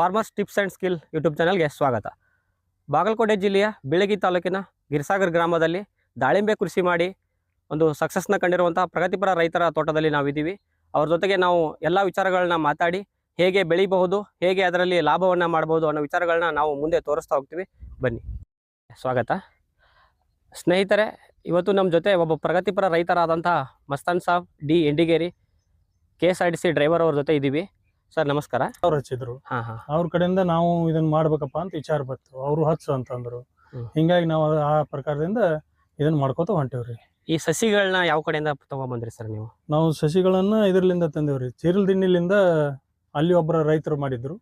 Farmers tips and skill YouTube ಚಾನಲ್ಗೆ ಸ್ವಾಗತ. ಬಾಗಲಕೋಟೆ ಜಿಲ್ಲೆಯ ಬಿಳಗಿ ತಾಲೂಕಿನ ಗಿರಿಸಾಗರ್ ಗ್ರಾಮದಲ್ಲಿ ದಾಳಿಂಬೆ ಕೃಷಿ ಮಾಡಿ ಒಂದು ಸಕ್ಸಸ್ನ ಕಂಡಿರುವಂಥ ಪ್ರಗತಿಪರ ರೈತರ ತೋಟದಲ್ಲಿ ನಾವಿದ್ದೀವಿ. ಅವ್ರ ಜೊತೆಗೆ ನಾವು ಎಲ್ಲ ವಿಚಾರಗಳನ್ನ ಮಾತಾಡಿ ಹೇಗೆ ಬೆಳಿಬಹುದು, ಹೇಗೆ ಅದರಲ್ಲಿ ಲಾಭವನ್ನು ಮಾಡ್ಬೋದು ಅನ್ನೋ ವಿಚಾರಗಳನ್ನ ನಾವು ಮುಂದೆ ತೋರಿಸ್ತಾ ಹೋಗ್ತೀವಿ. ಬನ್ನಿ. ಸ್ವಾಗತ. ಸ್ನೇಹಿತರೆ, ಇವತ್ತು ನಮ್ಮ ಜೊತೆ ಒಬ್ಬ ಪ್ರಗತಿಪರ ರೈತರಾದಂಥ Mastan Sab, D Yendigeri, K S R T C driver ಅವ್ರ ಜೊತೆ ಇದ್ದೀವಿ. ಸರ್ ನಮಸ್ಕಾರ. ಅವ್ರು ಹಚ್ಚಿದ್ರು. ಹಾಂ ಹಾಂ. ಅವ್ರ ಕಡೆಯಿಂದ ನಾವು ಇದನ್ನ ಮಾಡ್ಬೇಕಪ್ಪ ಅಂತ ವಿಚಾರ ಬಂತು. ಅವರು ಹಚ್ಚು ಅಂತಂದ್ರು. ಹಿಂಗಾಗಿ ನಾವು ಆ ಪ್ರಕಾರದಿಂದ ಇದನ್ನ ಮಾಡ್ಕೋತ ಹೊಂಟೇವ್ರಿ. ಈ ಸಸಿಗಳನ್ನ ಯಾವ ಕಡೆಯಿಂದ ತಗೊಂಬಂದ್ರಿ ಸರ್ ನೀವು? ನಾವು ಸಸಿಗಳನ್ನ ಇದ್ರಲಿಂದ ತಂದೇವ್ರಿ. ಚೀರಲ್ ದಿನ್ನಿಲಿಂದ ಅಲ್ಲಿ ಒಬ್ಬರ ರೈತರು ಮಾಡಿದ್ರು.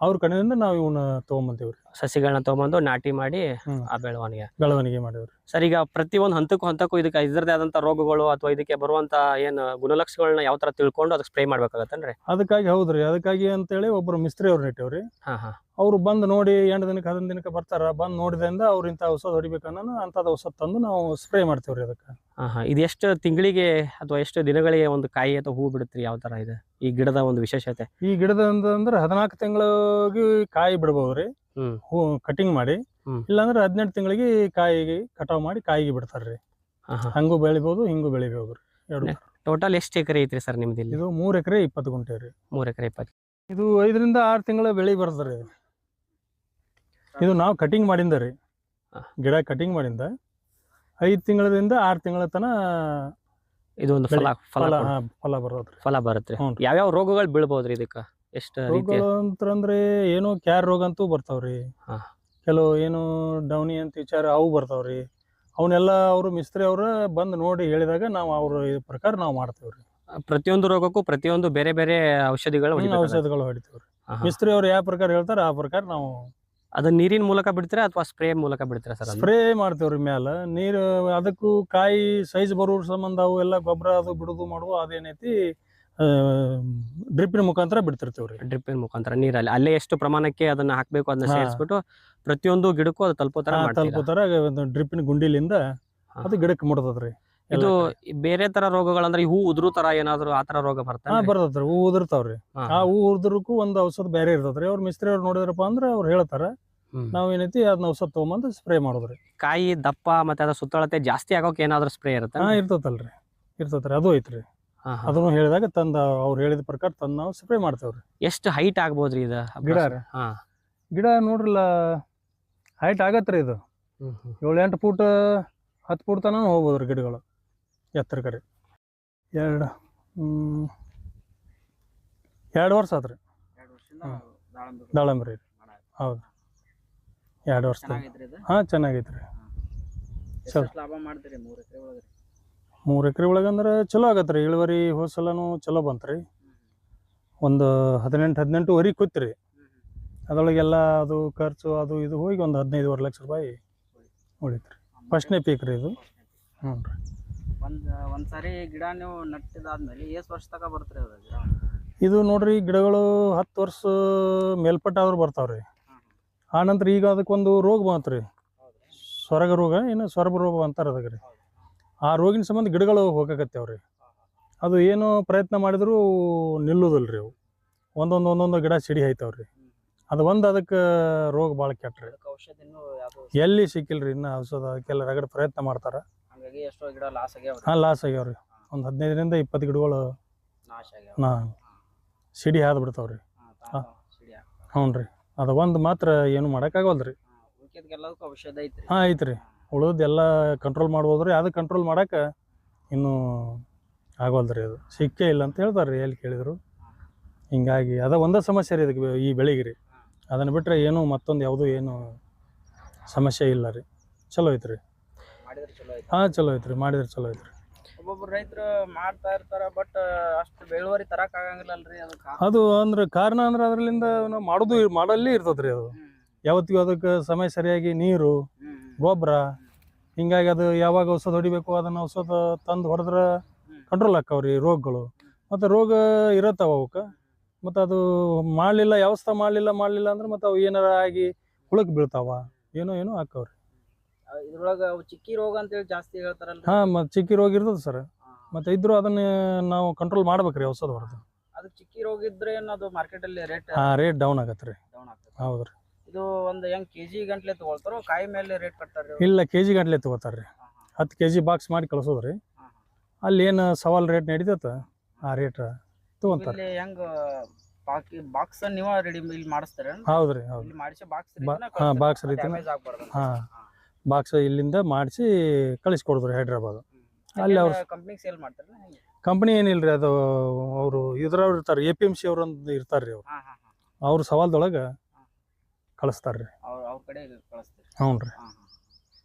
ಅವ್ರ ಕಡೆಯಿಂದ ನಾವು ಇವನ್ನ ತಗೊಂಬಂತೀವ್ರಿ ಸಸಿಗಳನ್ನ ತಗೊಂಬಂದು ನಾಟಿ ಮಾಡಿ ಹ್ಮ್. ಆ ಬೆಳವಣಿಗೆ. ಬೆಳವಣಿಗೆ ಮಾಡಿವ್ರಿ. ಸರ್ ಈಗ ಪ್ರತಿಯೊಂದು ಹಂತಕ್ಕೂ ಹಂತಕ್ಕೂ ಇದಕ್ಕೆ ಇದರದೇ ಆದಂತ ರೋಗಗಳು ಅಥವಾ ಇದಕ್ಕೆ ಬರುವಂತ ಏನು ಗುಣಲಕ್ಷಣಗಳನ್ನ ಯಾವ ತರ ತಿಳ್ಕೊಂಡು ಅದಕ್ಕೆ ಸ್ಪ್ರೇ ಮಾಡ್ಬೇಕಾಗತ್ತನ್ರಿ? ಅದಕ್ಕಾಗಿ ಹೌದ್ರಿ. ಅದಕ್ಕಾಗಿ ಅಂತೇಳಿ ಒಬ್ರು ಮಿಸ್ತ್ರಿ ಅವ್ರು ನೆಟ್ಟವ್ರಿ ಹಾ ಹಾ. ಅವ್ರು ಬಂದು ನೋಡಿ ಎಂಟು ದಿನಕ್ಕೆ ಹದಿನೈದು ದಿನಕ್ಕೆ ಬರ್ತಾರ. ಬಂದು ನೋಡಿದ್ರಿಂದ ಅವ್ರ ಇಂಥ ಔಷಧ ಹೊಡಿಬೇಕನ್ನ ಅಂಥದ್ದು ಔಷಧ ತಂದು ನಾವು ಸ್ಪ್ರೇ ಮಾಡ್ತೇವ್ರಿ ಅದಕ್ಕೆ. ಹಾ ಹಾ. ಇದು ಎಷ್ಟು ತಿಂಗಳಿಗೆ ಅಥವಾ ಎಷ್ಟು ದಿನಗಳಿಗೆ ಒಂದು ಕಾಯಿ ಅಥವಾ ಹೂ ಬಿಡುತ್ತೆ ಯಾವ ತರ ಇದೆ? ಈ ಗಿಡದ ಒಂದು ವಿಶೇಷತೆ. ಈ ಗಿಡದ ಅಂದ್ರೆ ಹದಿನಾಲ್ಕು ತಿಂಗಳಿಗೆ ಕಾಯಿ ಬಿಡಬಹುದು ಹ್ಮ್. ಹೂ ಕಟಿಂಗ್ ಮಾಡಿ. ಹ್ಮ್. ಇಲ್ಲಾಂದ್ರೆ ಹದಿನೆಂಟು ತಿಂಗಳಿಗೆ ಕಾಯಿಗೆ ಕಟಾವ್ ಮಾಡಿ ಕಾಯಿಗೆ ಬಿಡ್ತಾರ್ರಿ. ಹಂಗು ಬೆಳಿಬಹುದು ಹಿಂಗೂ ಬೆಳಿಬೋದು ಎರಡು ನೆ- ಟೋಟಲ್ ಎಷ್ಟು ಎಕರೆ ಐತ್ರಿ ಸರ್ ನಿಮ್ದು ಇಲ್ಲಿ? ಇದು ಮೂರ್ ಎಕರೆ ಇಪ್ಪತ್ತು ಗುಂಟೆ ರೀ. ಮೂರ್ ಎಕರೆ ಇಪ್ಪತ್ತು. ಇದು ಐದರಿಂದ ಆರು ತಿಂಗಳ ಬೆಳಿ ಬರ್ತದ್ರಿ ಇದು. ಇದು ನಾವು ಕಟಿಂಗ್ ಮಾಡಿಂದ ರೀ. ಹಾ. ಗಿಡ ಕಟಿಂಗ್ ಮಾಡಿಂದ ಐದು ತಿಂಗಳದಿಂದ ಆರು ತಿಂಗಳ ತನ ಇದು ಒಂದು ಫಲ ಫಲ ಫಲ ಕೊಡ್- ಹಾ, ಫಲ ಬರ್ತದ್ರಿ ಫಲ ಬರುತ್ತೆ ಹ್ಞೂ ರೀ. ಯಾವ್ಯಾವ ರೋಗಗಳು ಬೀಳ್ಬೋದ್ರಿ ಇದಕ್ಕ? ಎಷ್ಟು ರೀತಿಯ? ರೋಗಗಳು ಅಂತಂದ್ರೆ ಏನು ಕ್ಯಾರ್ ರೋಗ ಅಂತೂ ಬರ್ತಾವ್ರಿ. ಹಾ. ಕೆಲವು ಏನು ಡೌನಿ ಅಂತ ವಿಚಾರ ಅವು ಬರ್ತಾವ್ರಿ. ಅವನ್ನೆಲ್ಲ ಅವರು ಮಿಸ್ತ್ರಿ ಅವ್ರ ಬಂದು ನೋಡಿ ಹೇಳಿದಾಗ ನಾವು ಅವ್ರ ಇದ್ ಪ್ರಕಾರ ನಾವು ಮಾಡ್ತೇವ್ರಿ. ಪ್ರತಿಯೊಂದು ರೋಗಕ್ಕೂ ಪ್ರತಿಯೊಂದು ಬೇರೆ ಬೇರೆ ಔಷಧಿಗಳು ಹ್ಮ್, ಹೊಡಿಬೇಕಾಗತ್ತೆ. ಔಷಧಗಳು ಹೊಡಿತೇವ್ರಿ. ಹಾ, ಹಾ. ಮಿಸ್ತ್ರಿ ಅವ್ರು ಯಾವ ಪ್ರಕಾರ ಹೇಳ್ತಾರ ಆ ಪ್ರಕಾರ ನಾವು ಅದನ್ನ ನೀರಿನ ಮೂಲಕ ಬಿಡ್ತೀರಾ ಅಥವಾ ಸ್ಪ್ರೇ ಮೂಲಕ ಬಿಡ್ತೀರಾ ಸರ್ ಸ್ಪ್ರೇ ಮಾಡ್ತೇವ್ರಿ ಮ್ಯಾಲ. ನೀರು ಅದಕ್ಕೂ ಕಾಯಿ ಸೈಜ್ ಬರೋ ಸಂಬಂಧ ಅವು ಎಲ್ಲ ಗೊಬ್ಬರ ಅದು ಬಿಡುದು ಮಾಡುದು ಅದೇನೈತಿ ಡ್ರಿಪ್ಪಿನ ಮುಖಾಂತರ ಬಿಡ್ತಿರ್ತೇವ್ರಿ. ಡ್ರಿಪ್ಪಿನ ಮುಖಾಂತರ ನೀರಲ್ಲಿ. ಅಲ್ಲೇ ಎಷ್ಟು ಪ್ರಮಾಣಕ್ಕೆ ಅದನ್ನ ಹಾಕ್ಬೇಕು ಅದನ್ನ. ಸೇರಿಸ್ಬಿಟ್ಟು ಪ್ರತಿಯೊಂದು ಗಿಡಕ್ಕೂ ಅದು ತಲುಪೋ ತರ ಹಾ, ಮಾಡ್ತೀರಾ? ಒಂದು ಡ್ರಿಪ್ಪಿನ ಗುಂಡಿಲಿಂದ. ಅದು ಗಿಡಕ್ಕೆ ಮುಡ್ತದ್ರಿ ಇದು ಬೇರೆ ತರ ರೋಗಗಳಂದ್ರೆ ಹೂ ಉದುರು ತರ ಏನಾದ್ರು ಆ ತರ ರೋಗ ಹಾ ಬರ್ತಾ ಬರ್ತದ್ರಿ. ಹೂ ಉದುರ್ತಾವ್ರಿ. ಆ ಹೂ ಉದ್ರಕ್ಕೂ ಒಂದು ಔಷಧ ಬೇರೆ ಇರ್ತದ್ರಿ. ಅವ್ರ ಮಿಸ್ತ್ರಿ ಅವ್ರು ನೋಡಿದ್ರಪ್ಪ ಅಂದ್ರೆ ಅವ್ರು ಹೇಳ್ತಾರ ನಾವ್ ಏನೈತಿ ಅದನ್ನ ಔಷಧ ತಗೊಂಬಂದು ಸ್ಪ್ರೇ ಮಾಡೋದ್ರಿ. ಕಾಯಿ ದಪ್ಪ ಮತ್ತೆ ಅದ ಸುತ್ತಳತೆ ಜಾಸ್ತಿ ಆಗೋಕೆ ಏನಾದ್ರು ಸ್ಪ್ರೇ ಇರುತ್ತೆ? ಇರ್ತದಲ್ರಿ ಇರ್ತದ್ರಿ ಇರ್ತತ್ರಿ. ಅದು ಐತ್ರಿ. ಅದನ್ನು ಹೇಳಿದಾಗ ತಂದ ಅವ್ರು ಹೇಳಿದ ಪ್ರಕಾರ ತಂದು ನಾವು ಸ್ಪ್ರೇ ಮಾಡ್ತೇವ್ರಿ. ಎಷ್ಟು ಹೈಟ್ ಆಗ್ಬೋದ್ರಿ ಇದು? ಗಿಡ ರೀ. ಹಾ. ಗಿಡ ನೋಡ್ರಲ್ಲ ಹೈಟ್ ಆಗತ್ರಿ ಇದು. ಏಳು ಎಂಟು ಫೂಟ್ ಹತ್ತು ಫೂಟ್ ತನಕ ಹೋಗ್ಬೋದ್ರಿ ಗಿಡಗಳು ಎತ್ತರ ಕಡೆ. ಎರಡು ಹ್ಮ್, ಎರಡು ವರ್ಷ ಆತ್ರಿ. ದಾಳಂಬ್ರಿ. ಹೌದು. ಎರಡು ವರ್ಷ ಹಾಂ ಚೆನ್ನಾಗೈತ್ರಿ. ಸರ್. ಲಾಭ ಮಾಡ್ತೀರಿ ಮೂರು ಎಕರೆ ಒಳಗೆ? ಮೂರು ಎಕರೆ ಒಳಗಂದ್ರೆ ಚಲೋ ಆಗತ್ರಿ. ಇಳುವರಿ ಹೋದ ಚಲೋ ಚಲೋ ರೀ ಒಂದು ಹದಿನೆಂಟು ಹದಿನೆಂಟುವರೆ ಕೂತ್ರಿ. ಅದ್ರೊಳಗೆಲ್ಲ ಅದು ಖರ್ಚು ಅದು ಇದು ಹೋಗಿ ಒಂದು ಹದಿನೈದುವರೆ ಲಕ್ಷ ರೂಪಾಯಿ ಉಳಿತ್ರಿ. ಫಸ್ಟ್ನೇ ಪೀಕ್ ರೀ ಇದು. ಹ್ಞೂ ರೀ. ಒಂದು ಒಂದು ಸಾರಿ ಗಿಡ ನೀವು ನಟ್ಟಿದಾದ್ಮೇಲೆ ಎಷ್ಟು ವರ್ಷ ತಕ ಬರ್ತೀರಿ ಅದು ಗಿಡ? ಇದು ನೋಡ್ರಿ ಗಿಡಗಳು ಹತ್ತು ವರ್ಷ ಮೇಲ್ಪಟ್ಟಾದ್ರೂ ಬರ್ತಾವ್ರಿ. ರೀ ಆನಂತರ ಈಗ ಅದಕ್ಕೊಂದು ರೋಗ ಬಂತು ರೀ ಸ್ವರಗ ರೋಗ ಏನು ಸ್ವರಬ ರೋಗ ಅಂತಾರೆ ಅದಕ್ಕೆ ರೀ. ಆ ರೋಗಿನ ಸಂಬಂಧ ಗಿಡಗಳು ಹೋಗಕತ್ತೇವ್ರಿ ಅದು ಏನು ಪ್ರಯತ್ನ ಮಾಡಿದ್ರು ನಿಲ್ಲುದಿಲ್ರಿ ಅವು. ಒಂದೊಂದು ಒಂದೊಂದು ಗಿಡ ಸಿಡಿ ಐತಾವ್ರಿ ಅದು ಒಂದು ಅದಕ್ಕೆ ರೋಗ ಭಾಳ ಕೆಟ್ಟ್ರಿ ಎಲ್ಲಿ ಸಿಕ್ಕಿಲ್ರಿ ಇನ್ನು ಔಷಧ ಅದಕ್ಕೆಲ್ಲ ರಗಡ ಪ್ರಯತ್ನ ಮಾಡ್ತಾರೆ. ಹಂಗಾಗಿ ಎಷ್ಟೋ ಗಿಡ ಲಾಸ್ ಆಗ್ಯಾವ ಹಾಂ ಲಾಸ್ ಆಗ್ಯಾವ್ರಿ. ಒಂದು ಹದಿನೈದರಿಂದ ಇಪ್ಪತ್ತು ಗಿಡಗಳು ನಾ ಸಿಡಿ ಹಾದ್ ಬಿಡ್ತಾವ್ರಿ. ಹ್ಞೂ ರೀ ಅದು ಒಂದು ಮಾತ್ರ ಏನು ಮಾಡೋಕ್ಕಾಗಲ್ರಿ ಹಾಂ ಐತ್ರಿ. ಉಳಿದೆಲ್ಲ ಕಂಟ್ರೋಲ್ ಮಾಡ್ಬೋದ್ರಿ ಅದು ಕಂಟ್ರೋಲ್ ಮಾಡೋಕೆ ಇನ್ನೂ ಆಗೋಲ್ದ್ರಿ ಅದು. ಸಿಕ್ಕೇ ಇಲ್ಲ ಅಂತ ಹೇಳ್ತಾರೆ ರೀ ಎಲ್ಲಿ ಕೇಳಿದರು. ಹಿಂಗಾಗಿ ಅದ ಒಂದೇ ಸಮಸ್ಯೆ ರೀ ಇದಕ್ಕೆ ಈ ಬೆಳೆಗೆ ರೀ. ಅದನ್ನು ಬಿಟ್ಟರೆ ಏನು ಮತ್ತೊಂದು ಯಾವುದೂ ಏನು ಸಮಸ್ಯೆ ಇಲ್ಲ ರೀ. ಚಲೋ ಐತ್ರಿ. ಹಾಂ ಚಲೋ ಐತ್ರಿ. ಮಾಡಿದ್ರೆ ಚಲೋ ಐತ್ರಿ. ಒಬ್ಬೊಬ್ರು ರೈತರು ಮಾಡ್ತಾ ಇರ್ತಾರ ಬಟ್ ಅಷ್ಟು ಬೆಳವರಿ ತರಕ್ ಅದಕ್ಕೆ. ಅದು ಅಂದ್ರೆ ಕಾರಣ ಅಂದ್ರೆ ಅದರಲ್ಲಿಂದ ನಾವು ಮಾಡೋದು ಮಾಡಲ್ಲಿ ಇರ್ತದ್ರಿ ಅದು. ಯಾವತ್ತಿಗೂ ಅದಕ್ಕೆ ಸಮಯ ಸರಿಯಾಗಿ ನೀರು ಗೊಬ್ಬರ ಹಿಂಗಾಗಿ ಅದು ಯಾವಾಗ ಔಷಧ ಹೊಡಿಬೇಕು ಅದನ್ನ ಔಷಧ ತಂದು ಹೊಡೆದ್ರೆ ಕಂಟ್ರೋಲ್ ಆಕ್ಕಾವ್ರಿ ರೋಗಗಳು. ಮತ್ತು ರೋಗ ಇರತ್ತವ ಅವಕ್ಕೆ. ಮತ್ತು ಅದು ಮಾಡಲಿಲ್ಲ ವ್ಯವಸ್ಥೆ ಮಾಡಲಿಲ್ಲ ಮಾಡಲಿಲ್ಲ ಅಂದ್ರೆ ಮತ್ತು ಅವು ಏನಾರ ಆಗಿ ಹುಳಕ್ಕೆ ಬೀಳ್ತಾವ. ಏನೋ ಏನೋ ಹಾಕವ್ರಿ ಇದ್ರೊಳಗೆ ಅವು ಚಿಕ್ಕಿ ರೋಗ ಅಂತೇಳಿ ಜಾಸ್ತಿ ಹೇಳ್ತಾರಲ್ಲ ಹಾಂ ಮತ್ತು ಚಿಕ್ಕಿ ರೋಗ ಇರ್ತದೆ ಸರ್. ಮತ್ತು ಇದ್ರೂ ಅದನ್ನ ನಾವು ಕಂಟ್ರೋಲ್ ಮಾಡ್ಬೇಕ್ರಿ ಔಷಧ ಹೊಡೆದು. ಅದು ಚಿಕ್ಕಿ ರೋಗ ಇದ್ರೆ ಏನು ಅದು ಮಾರ್ಕೆಟಲ್ಲಿ ರೇಟ್ ಹಾಂ ರೇಟ್ ಡೌನ್ ಆಗತ್ತೆ ರೀ ಡೌನ್ ಹೌದ್ರಿ. ಇದು ಒಂದು ಹೆಂಗ್ ಕೆಜಿ ಗಂಟ್ಲೆ ತಗೊಳ್ತಾರೋ ಕಾಯಿ ಮೇಲೆ ರೇಟ್ ಕಟ್ತಾರ್ರಿ ಅವ್ರು? ಇಲ್ಲ ಕೆ ಜಿ ಗಂಟ್ಲೆ ತಗೋತಾರ್ರಿ. ಹಾ, ಹಾ, ಹತ್ತು ಕೆ ಜಿ ಬಾಕ್ಸ್ ಮಾಡಿ ಕಳ್ಸೋದ್ರಿ. ಹಾ, ಹಾ. ಅಲ್ಲಿ ಏನು ಸವಾಲ್ ರೇಟ್ ನಡೀತೈತೆ? ಆ ರೇಟ್ ತಗೊಂತಾರೆ ಇಲ್ಲಿ ಹೆಂಗ್ ಬಾಕಿ ಬಾಕ್ಸ್ ನೀವ ರೆಡಿ ಇಲ್ಲಿ ಮಾಡಿಸ್ತಾರ ಹೌದ್ರಿ ಹೌದು ಇಲ್ಲಿ ಮಾಡಿಸಿ ಬಾಕ್ಸ್ ಹಾ, box ರೀತಿನ- ಡ್ಯಾಮೇಜ್ ಆಗ್ಬಾರ್ದು ಹಾ. ಬಾಕ್ಸ್ ಇಲ್ಲಿಂದ ಮಾಡಿಸಿ ಕಳಿಸ್ಕೊಡಿದ್ರು ಹೈದ್ರಾಬಾದ್. ಅಲ್ಲಿ ಅವ್ರು- ಕಂಪ್ನಿಗೆ ಸೇಲ್ ಮಾಡ್ತಾರ ಹೆಂಗೆ? ಕಂಪ್ನಿ ಏನಿಲ್ರಿ ಅದು ಅವರು ಇದ್ರವ್ರು ಇರ್ತಾರೆ ಎ ಪಿ ಎಂ ಸಿ ಅವ್ರೊಂದು ಇರ್ತಾರ್ರಿ ಅವ್ರು. ಹಾ ಹಾ ಹಾ. ಅವ್ರ ಸವಾಲ್ದೊಳಗೆ ಕಳಿಸ್ತಾರ್ರಿ. ಅವ್ರ ಅವ್ರ ಕಡೆ ಕಳಿಸ್ತೀರಿ. ಹ್ಞೂ ರೀ ಹಾ ಹಾ.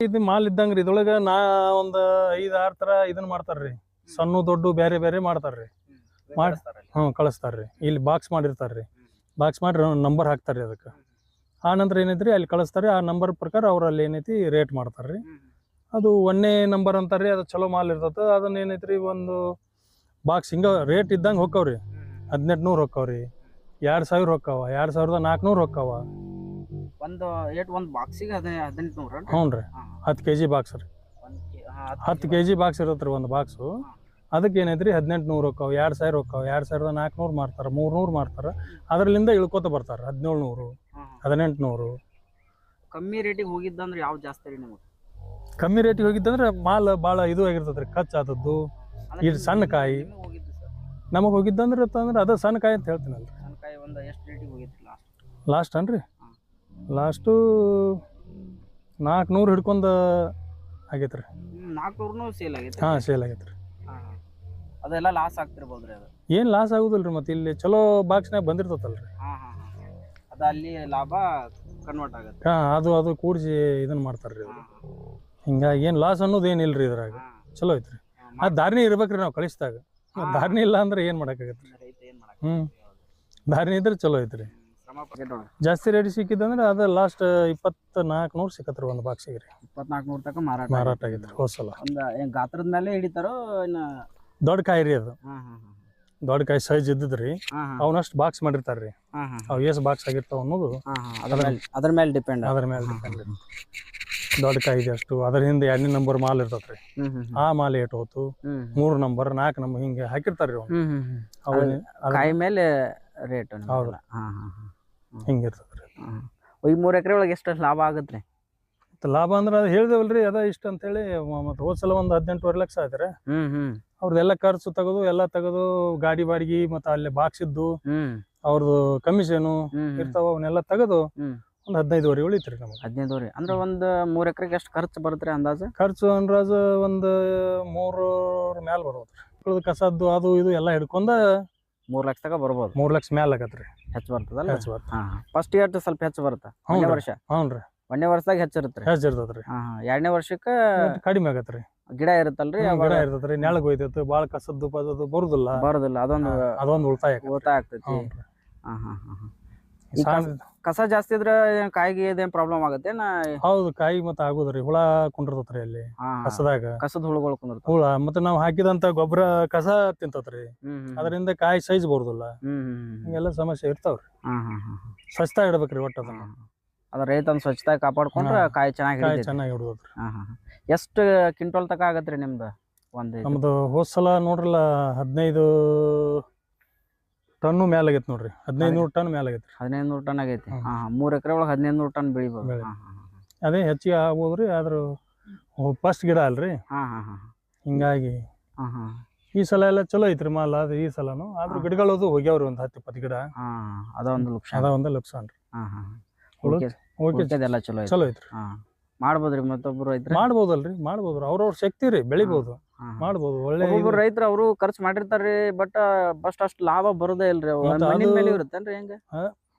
ಇದು ಮಾಲ್ ಇದ್ದಂಗ್ರಿ ಇದ್ರೊಳಗೆ ನಾ ಒಂದು ಐದು ಆರು ಥರ ಇದನ್ನ ಮಾಡ್ತಾರ್ರಿ. ಸಣ್ಣ ದೊಡ್ಡ ಬೇರೆ ಬೇರೆ ಮಾಡ್ತಾರ್ರಿ. ಮಾಡಿ. ಹ್ಞೂ ಕಳಿಸ್ತಾರ್ರಿ. ಇಲ್ಲಿ ಬಾಕ್ಸ್ ಮಾಡಿರ್ತಾರ್ರಿ. ಬಾಕ್ಸ್ ಮಾಡಿ ನಂಬರ್ ಹಾಕ್ತಾರ್ರಿ ಅದಕ್ಕೆ. ಆ ನಂತರ ಏನೈತ್ರಿ ಅಲ್ಲಿ ಕಳಿಸ್ತಾರೆ. ಆ ನಂಬರ್ ಪ್ರಕಾರ ಅವ್ರು ಅಲ್ಲಿ ಏನೈತಿ ರೇಟ್ ಮಾಡ್ತಾರ್ರಿ. ಅದು ಒಂದೇ ನಂಬರ್ ಅಂತಾರ್ರಿ ಅದು ಚಲೋ ಮಾಲ್ ಇರ್ತೈತೆ. ಅದನ್ನ ಏನೈತ್ರಿ ಒಂದು ಬಾಕ್ಸ್ ಹಿಂಗೆ ರೇಟ್ ಇದ್ದಂಗೆ ಹೊಕ್ಕವ್ರಿ. ಹದಿನೆಂಟು ನೂರು ಹೊಕ್ಕವ್ರಿ. ಎರಡು ಸಾವಿರ ಹೊಕ್ಕಾವ. ಎರಡು ಸಾವಿರದ ನಾಲ್ಕುನೂರು ಹೊಕ್ಕಾವ. ಒಂದು ಏಟ್ ಒಂದು ಬಾಕ್ಸಿಗೆ ಹದಿನೈ ಹದಿನೆಂಟು ನೂರ ಹ್ಞೂ ರೀ. ಹತ್ತು ಕೆ ಜಿ ಬಾಕ್ಸ್ ರೀ. ಹತ್ತು ಕೆ ಜಿ ಬಾಕ್ಸ್ ಇರುತ್ತೆ ರೀ ಒಂದು ಬಾಕ್ಸು ಅದಕ್ಕೆ ಏನೈತ್ರಿ? ಹದಿನೆಂಟು ನೂರು ಹೊಕ್ಕಾವ ಎರಡು ಸಾವಿರ ಹೊಕ್ಕಾವ ಎರಡು ಸಾವಿರದ ನಾಲ್ಕುನೂರು ಮಾರ್ತಾರೆ ಮೂರ್ನೂರು ಮಾರ್ತಾರೆ. ಅದರಲ್ಲಿಂದ ಇಳ್ಕೊತ ಬರ್ತಾರೆ ಹದಿನೇಳು ನೂರು. ಹದಿನೆಂಟು ನೂರು ಕಮ್ಮಿ ರೇಟಿಗೆ ಹೋಗಿದ್ದಂದ್ರೆ ಯಾವ್ದು ಜಾಸ್ತಿ ರೀ ನಿಮಗೆ? ಕಮ್ಮಿ ರೇಟಿಗೆ ಹೋಗಿದ್ದಂದ್ರೆ ಮಾಲ್ ಭಾಳ ಇದು ಆಗಿರ್ತದೆ ರೀ ಖರ್ಚು ಆದದ್ದು ಇದು ಸಣ್ಣ ಕಾಯಿ. ನಮಗೆ ಹೋಗಿದ್ದಂದ್ರೆ ಅಂತಂದ್ರೆ ಅದು ಸಣ್ಣ ಕಾಯಿ ಅಂತ ಹೇಳ್ತೀನಲ್ರಿ ಸಣ್ಣ ಕಾಯಿ ಒಂದು ಎಷ್ಟು ರೇಟಿಗೆ ಹೋಗಿತ್ತು ಲಾಸ್ಟ್ ಲಾಸ್ಟ್ ಅನ್ರಿ. ಲಾಸ್ಟು ನಾಲ್ಕುನೂರು ಹಿಡ್ಕೊಂಡು ಆಗೈತೆ ರೀ. ನಾಲ್ಕೂರ್ನು ಸೇಲ್ ಆಗೈತೆ ಹಾಂ ಸೇಲ್ ಆಗೈತೆ ರೀ. ಅದೆಲ್ಲ ಲಾಸ್ ಆಗ್ತಿರ್ಬೋದ್ರಿ ಅದು? ಏನು ಲಾಸ್ ಆಗುದಿಲ್ಲ ರೀ ಮತ್ತೆ ಇಲ್ಲಿ ಚಲೋ ಬಾಕ್ಸ್ನಾಗ ಬಂದಿರ್ತದಲ್ಲ ರೀ ಹಾ ಹಾ ಅದು ಅಲ್ಲಿ ಲಾಭ ಕನ್ವರ್ಟ್ ಆಗುತ್ತೆ. ಹಾಂ ಅದು ಅದು ಕೂಡಿಸಿ ಇದನ್ನ ಮಾಡ್ತಾರೆ ರೀ ಹಿಂಗಾಗಿ ಏನು ಲಾಸ್ ಅನ್ನೋದು ಏನಿಲ್ಲ ರೀ ಇದ್ರಾಗ. ಚಲೋ ಐತ್ರಿ. ಆ ದಾರಿನೇ ಇರ್ಬೇಕ್ರಿ ನಾವು ಕಳಿಸಿದಾಗ. ದಾರಿನೇ ಇಲ್ಲ ಅಂದ್ರೆ ಏನು ಮಾಡೋಕ್ಕಾಗತ್ತೆ ರೀ ಹ್ಞೂ ದಾರಿನೇ ಇದ್ರೆ ಚಲೋ ಐತ್ರಿ. ಜಾಸ್ತಿ ರೇಟ್ ಸಿಕ್ಕಿದಂದ್ರೆ ಅದ ಲಾಸ್ಟ್ ಇಪ್ಪತ್ತು ನಾಲ್ಕುನೂರು ಸಿಕ್ಕತ್ರಿ ಒಂದು ಬಾಕ್ಸಿಗೆ ರೀ ಇಪ್ಪತ್ನಾಲ್ಕು ನೂರು ತನಕ ಮಾರಾಟ ಮಾರಾಟ ಹೋಸಲ ಏನ್ ಗಾತ್ರದ ಮೇಲೆ ಹಿಡಿತಾರೋ ಇನ್ನ? ದೊಡ್ಡ ಕಾಯಿ ರೀ ಅದು. ಹಾ ಹಾ ದೊಡ್ಡ ಕಾಯಿ ಸೈಜ್ ಇದ್ದದ್ರಿ ಹಾ ಹಾ. ಅವನಷ್ಟು ಬಾಕ್ಸ್ ಮಾಡಿರ್ತಾರ್ರಿ ಅವ್ ಎಸ್ ಅವು ಎಷ್ಟು ಬಾಕ್ಸ್ ಆಗಿರ್ತಾವ ಅನ್ನೋದು ಹಾ ಹಾ. ಅದ್ರ ಮೇಲೆ ಅದ್ರ ಮೇಲೆ ಡಿಪೆಂಡ್ ಅದ್ರ ಮೇಲೆ ಡಿಪೆಂಡ್. ದೊಡ್ಡ ಕಾಯಿ ಇದೆ ಅಷ್ಟು. ಅದ್ರ ಹಿಂದೆ ಎರಡನೇ ನಂಬರ್ ಮಾಲ್ ಇರ್ತತ್ರಿ ಹ್ಮ್ ಹ್ಮ್ ಆ ಮಾಲ್ ಏಟ್ ಹೋತು. ಹ್ಮ್ ಮೂರು ನಂಬರ್ ನಾಲ್ಕು ನಂಬರ್ ಹಿಂಗೆ ಹಾಕಿರ್ತಾರ್ರಿ ಅವ್ನು. ಹ್ಮ್ ಹ್ಮ್ ಹ್ಮ್. ಅವನ್ನ ಕಾಯಿ ಮೇಲೆ ರೇಟ್ ಹೌದು. ಹಾ ಹಾ ಹಾ. ಹಿಂಗೆ ಇರ್ತದ್ರಿ ಹಾ. ಈ ಮೂರು ಎಕರೆ ಒಳಗೆ ಎಷ್ಟು ಲಾಭ ಆಗುತ್ತೆ ಮತ್ತೆ ಲಾಭ ಅಂದ್ರೆ ಅದು ಹೇಳಿದೇವಲ್ರಿ ಅದ ಇಷ್ಟ ಅಂತೇಳಿ ಮತ್ತೆ ಹೋದ್ ಸಲ ಒಂದು ಹದಿನೆಂಟುವರೆ ಲಕ್ಷ ಆಯ್ತಾರೆ. ಹ್ಮ್ ಹ್ಮ್. ಅವ್ರದ್ದೆಲ್ಲ ಖರ್ಚು ತೆಗೆದು ಎಲ್ಲ ತೆಗೆದು ಗಾಡಿ ಬಾಡಿಗೆ ಮತ್ತೆ ಅಲ್ಲಿ ಬಾಕ್ಸ್ ಇದ್ದು ಹ್ಮ್. ಅವ್ರದ್ದು ಕಮಿಷನು ಹ್ಮ್ ಇರ್ತಾವ ಅವನ್ನೆಲ್ಲ ತೆಗೆದು ಹ್ಮ್. ಒಂದು ಹದಿನೈದುವರೆ ಉಳಿತ್ರಿ ನಮಗೆ. ಹದಿನೈದು ರೀ ಅಂದ್ರೆ ಒಂದು ಮೂರು ಎಕರೆಗೆ ಎಷ್ಟು ಖರ್ಚು ಬರುತ್ತೆ ಅಂದಾಜು? ಖರ್ಚು ಅಂದ್ರಾಜ ಒಂದು ಮೂರು ಮ್ಯಾಲ ಬರ್ಬೋದು ಉಳ್ದ ಕಸದ್ದು ಅದು ಇದು ಎಲ್ಲ ಹಿಡ್ಕೊಂಡ ಮೂರು ಲಕ್ಷ ತಗ ಬರ್ಬೋದು. ಮೂರು ಲಕ್ಷ ಮ್ಯಾಲ ಆಗತ್ರಿ. ಹೆಚ್ಚು ಬರ್ತದಲ್ಲ? ಹೆಚ್ಚು ಬರ್ತದೆ. ಹಾ ಫಸ್ಟ್ ಇಯರ್ ಸ್ವಲ್ಪ ಹೆಚ್ಚು ಬರುತ್ತೆ. ಒಂದನೇ ವರ್ಷ? ಹ್ಞೂ ರೀ ಒಂದನೇ ವರ್ಷದಾಗ ಹೆಚ್ಚಿರುತ್ತೆ ಹೆಚ್ಚು ಹಾ ಹಾ. ಎರಡನೇ ವರ್ಷಕ್ಕೆ ಕಡಿಮೆ ರೀ ಗಿಡ ಇರುತ್ತಲ್ರಿ? ಗಿಡ ಇರ್ತದ್ರಿ. ನೆಳಗ್ ಹೋಯ್ತೈತಿ ಬಾಳ ಕಸದ್ದು ಬರುದಿಲ್ಲ ಬರುದಿಲ್ಲ. ಬರೋದಿಲ್ಲ. ಅದೊಂದು ಅದೊಂದು ಉಳಿತಾಯ. ಉಳಿತಾಯ ಆಗ್ತೈತಿ. ಹಾ ಹಾ ಹಾ. ಈ ಕಸ ಜಾಸ್ತಿ ಇದ್ರೆ ಏನ್ ಕಾಯಿಗೆ ಏನ್ ಪ್ರಾಬ್ಲಮ್ ಆಗುತ್ತೆ ನಾ ಹೌದು ಕಾಯಿ ಮತ್ತೆ ಆಗುದ್ರಿ ಹುಳ ಕುಂಡಿರ್ತೈತ್ರಿ ಅಲ್ಲಿ. ಕಸದಾಗ ಕಸದ ಹುಳುಗಳು ಕುಂದಿರ್ತಾವ ಹುಳ ಮತ್ತೆ ನಾವು ಹಾಕಿದಂತ ಗೊಬ್ಬರ ಕಸ ತಿಂತತ್ರಿ ಹ್ಮ್ ಹ್ಮ್ ಅದರಿಂದ ಕಾಯಿ ಸೈಜ್ ಬರುದಿಲ್ಲ ಹ್ಮ್ ಹ್ಮ್ ಹ್ಮ್ ಹ್ಮ್. ಹಿಂಗೆಲ್ಲ ಸಮಸ್ಯೆ ಇರ್ತಾವ್ರಿ ಸ್ವಚ್ಛ ಹಾ ಹಾ ಹಾ. ಸ್ವಚ್ಛತಾ ಇಡ್ಬೇಕ್ರಿ ಒಟ್ಟು ಅದನ್ನ. ಅದ ರೈತನ ಸ್ವಚ್ಛತೆ ಕಾಪಾಡ್ಕೊಂಡ್ರೆ ಹಾ. ಕಾಯಿ ಚೆನ್ನಾಗಿ ಕಾಯಿ ಹಿಡಿತೈತಿ ಚೆನ್ನಾಗಿ ಹಿಡಿದ್ರಿ. ಎಷ್ಟು ಕ್ವಿಂಟಲ್ ತಕ ಆಗತ್ರಿ ನಿಮ್ದು ಒಂದ್ ಇದು? ನಮ್ದು ಹೋದ್ ಸಲ ನೋಡ್ರಲ್ಲ ಹದಿನೈದು ಟನ್ನು ಮ್ಯಾಲ ಆಗೈತೆ ನೋಡ್ರಿ. ಹದಿನೈದು ನೂರು ಟನ್ ಮ್ಯಾಲ ಆಗೈತಿ ಹದಿನೈದು ನೂರು ಟನ್ ಆಗೈತಿ. ಮೂರು ಹಾ. ಎಕರೆ ಒಳಗೆ ಹದಿನೈದು ನೂರು ಟನ್ ಬೆಳಿಬೋದು. ಬೆಳಿ. ಹಾ ಹಾ ಹಾ. ಅದೇ ಹೆಚ್ಚಿಗೆ ಆಗ್ಬೋದ್ರಿ ಆದ್ರೂ ಫಸ್ಟ್ ಗಿಡ ಅಲ್ರಿ. ಹಾ ಹಾ ಹಾ ಹಿಂಗಾಗಿ ಹಾ ಹಾ. ಈ ಸಲ ಎಲ್ಲ ಚಲೋ ಐತ್ರಿ ಮಾಲ ಅದು ಈ ಸಲನು. ಆದ್ರೂ. ಗಿಡಗಳದು ಹೋಗ್ಯಾವ್ರಿ ಒಂದು ಹತ್ತು ಇಪ್ಪತ್ತು ಗಿಡ. ಹಾ ಅದೊಂದು ಲಕ್ಷ ಅದ ಒಂದ ಲಕ್ಷ ರೀ. ಹಾ ಹಾ ಉಳ್ದ- ಉಳ್ಕೆ- ಓಕೆ ಉಳ್ಕೆದೆಲ್ಲ ಚಲೋ ಐತಿ ಚಲೋ ಐತ್ರಿ. ಹಾ. ಮಾಡ್ಬೋದ್ರಿ ಮತ್ತೊಬ್ರು ಐತ್ರಿ ಮಾಡ್ಬೋದಲ್ರಿ ಮಾಡ್ಬೋದ್ರಿ. ಅವ್ರವ್ರ ಶಕ್ತಿ ರೀ ಬೆಳಿಬೋದು. ಮಾಡ್ಬೋದು ಒಳ್ಳೆ ಒಬ್ಬೊಬ್ರು ರೈತರು ಅವರು ಖರ್ಚು ಮಾಡಿರ್ತಾರ್ರಿ ಬಟ್ ಬಸ್ಟ್ ಅಷ್ಟು ಲಾಭ ಬರೋದೇ ಇಲ್ರಿ ಅವು. ಮತ್ತ್ ಮಣ್ಣಿನ ಅದು- ಮೇಲೆ ಇರುತ್ತೇನ್ರಿ ಹೆಂಗ?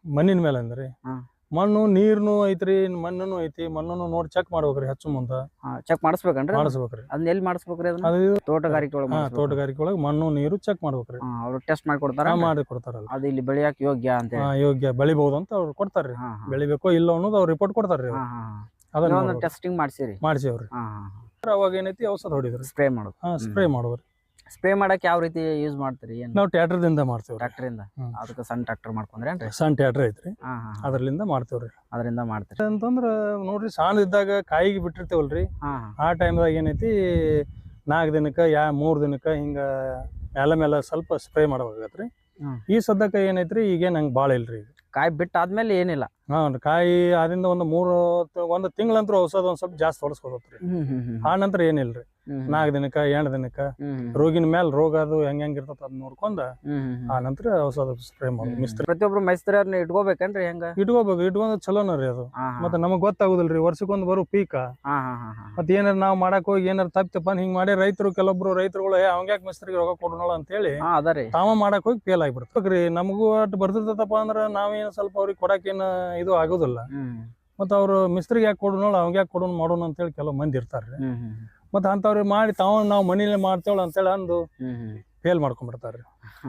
ಮಣ್ಣಿನ ಮೇಲೆ ಅಂದ್ರಿ. ಹಾ. ಮಣ್ಣು ನೀರ್ನು ಐತ್ರಿ ಮಣ್ಣನು ಐತಿ ಮಣ್ಣನ್ನು ನೋಡಿ ಚೆಕ್ ಮಾಡ್ಬೇಕ್ರಿ ಹೆಚ್ಚು ಮುಂದ. ಚೆಕ್ ಮಾಡಿಸ್ಬೇಕನ್ರಿ? ಮಾಡಿಸ್ಬೇಕ್ರಿ. ಅದನ್ನ ಎಲ್ಲಿ ಮಾಡಿಸ್ಬೇಕ್ರಿ ಅದನ್ನ? ಅದು ತೋಟಗಾರಿಕೆ ಒಳಗೆ ಹಾ ತೋಟಗಾರಿಕೆ ಒಳಗೆ ಮಣ್ಣು ನೀರು ಚೆಕ್ ಮಾಡ್ಬೇಕ್ರಿ. ಅವ್ರು ಟೆಸ್ಟ್ ಮಾಡಿ ಕೊಡ್ತಾರ ಹಾ, ಮಾಡಿ ಕೊಡ್ತಾರಲ್ಲ. ಅದ ಇಲ್ಲಿ ಬೆಳೆಯಕ್ ಯೋಗ್ಯ ಅಂತ ಹಾ, ಯೋಗ್ಯ. ಬೆಳಿಬಹುದು ಅಂತ ಅವ್ರು ಕೊಡ್ತಾರ್ರಿ. ಹಾ ಹಾ. ಬೆಳಿಬೇಕೋ ಇಲ್ಲ ಅನ್ನೋದು ಅವ್ರು ರಿಪೋರ್ಟ್ ಕೊಡ್ತಾರ್ರಿ ಅವ್ರು. ಹಾ ಹಾ ಅದನ್ನ. ಟೆಸ್ಟಿಂಗ್ ಮಾಡ್ಸಿರಿ. ಮಾಡ್ಸೇವ್ರಿ. ಹಾ. ಅವಾಗ ಏನೈತಿ ಔಷಧ ಹೊಡಿದ್ರಿ ಸ್ಪ್ರೇ ಮಾಡೋದು. ಹಾ ಸ್ಪ್ರೇ ಮಾಡೋದ್ರಿ ಸ್ಪ್ರೇ ಮಾಡಕ್ ಯಾವ ರೀತಿ ಯೂಸ್ ಮಾಡ್ತೀರಿ ಏನು? ನಾವು ಟ್ಯಾಟ್ರದಿಂದ ಮಾಡ್ತೇವ್ರಿ. ಟ್ರ್ಯಾಕ್ಟರ್ ಇಂದ. ಅದಕ್ಕೆ ಸಣ್ಣ ಟ್ರ್ಯಾಕ್ಟರ್ ಮಾಡ್ಕೊಂಡ್ರೇನ್ರಿ ಸಣ್ಣ ಟ್ಯಾಟ್ರ್ ಐತ್ರಿ. ಹಾ ಹಾ ಹಾ. ಅದ್ರಲಿಂದ ಮಾಡ್ತೇವ್ರಿ. ಅದರಿಂದ ಮಾಡ್ತೀರಿ. ಅಂತಂದ್ರ ನೋಡ್ರಿ ಸಣ್ಣ ಇದ್ದಾಗ ಕಾಯಿಗೆ ಬಿಟ್ಟಿರ್ತೇವಲ್ರಿ. ಹಾ ಆ ಟೈಮ್ದಾಗ ಏನೈತಿ ನಾಲ್ಕು ದಿನಕ್ಕೆ ಯಾ ಮೂರು ದಿನಕ್ಕೆ ಹಿಂಗ ಮೇಲೆ ಮೇಲೆ ಸ್ವಲ್ಪ ಸ್ಪ್ರೇ ಮಾಡ್ಬೇಕಾಗತ್ರಿ. ಈ ಸದ್ಯಕ್ಕೆ ಏನೈತ್ರಿ ಈಗೇನು ಹಂಗೆ ಭಾಳ ಇಲ್ರಿ ಈಗ. ಕಾಯಿ ಬಿಟ್ಟಾದ್ಮೇಲೆ ಏನಿಲ್ಲ. ಹಾಂ ಕಾಯಿ ಅದರಿಂದ ಒಂದು ಮೂರು ಒಂದು ತಿಂಗಳಂತ್ರ ಔಷಧ ಒಂದ್ ಸ್ವಲ್ಪ ಜಾಸ್ತಿ ಹೊಡ್ಸ್ಕೊತತ್ರಿ ಆ ನಂತರ ಏನಿಲ್ರಿ? ನಾಲ್ಕು ದಿನಕ್ಕ ಎಂಟು ದಿನಕ್ಕ. ರೋಗಿನ ಮೇಲೆ ರೋಗ ಅದು ಹೆಂಗ್ ಹೆಂಗ್ ಇರ್ತದ ಅದ್ ನೋಡ್ಕೊಂಡ. ಆ ನಂತರ ಔಷಧ ಸ್ಪ್ರೇ ಮಾಡಿ ಮಿಸ್ತ್ರಿ ಪ್ರತಿಯೊಬ್ರು ಮೈಸ್ತ್ರಿಯವ್ರನ್ನ ಇಟ್ಕೋಬೇಕನ್ರಿ ಹೆಂಗ? ಇಟ್ಕೋಬೇಕು ಇಟ್ಕೊಂಡ್ ಚಲೋನ ರೀ ಅದು. ಮತ್ತೆ ನಮಗ್ ಗೊತ್ತಾಗುದಿಲ್ರಿ ವರ್ಷಕ್ಕೊಂದ್ ಬರೋ ಪೀಕ. ಮತ್ತೆ ಏನಾರ ನಾವ್ ಮಾಡಕ್ ಹೋಗಿ ಏನಾರ ತಪ್ಪಿತಪ್ಪ ಹಿಂಗ್ ಮಾಡಿ ರೈತರು ಕೆಲವೊಬ್ರು ರೈತರುಗಳು ಏ ಅವಂಗ್ಯಾಕ್ ಮಿಸ್ತ್ರಿಗೆ ರೋಗ ಕೊಡೋಣ ಅಂತ ಹೇಳಿ ತಾವ ಮಾಡಕ್ ಹೋಗಿ ಫೇಲ್ ಆಗ್ಬಿಡ್ತಾರೆ ನಮಗೂ ಅಟ್ ಅಂದ್ರೆ ಅಂದ್ರ ಸ್ವಲ್ಪ ಅವ್ರಿಗೆ ಕೊಡಕ್ ಏನ ಇದು ಆಗೋದಿಲ್ಲ. ಮತ್ತು ಅವ್ರು ಮಿಸ್ತ್ರಿಗೆ ಯಾಕೆ ಕೊಡೋಣ ಅವ್ಗೆ ಯಾಕೆ ಕೊಡೋಣ ಮಾಡೋಣ ಅಂತೇಳಿ ಕೆಲವು ಮಂದಿ ಇರ್ತಾರೆ. ಮತ್ತು ಅಂಥವ್ರಿಗೆ ಮಾಡಿ ತಾವ ನಾವು ಮನೇಲಿ ಮಾಡ್ತೇವಳ ಅಂತೇಳಿ ಅಂದು ಫೇಲ್ ಮಾಡ್ಕೊಂಡ್ಬಿಡ್ತಾರ್ರಿ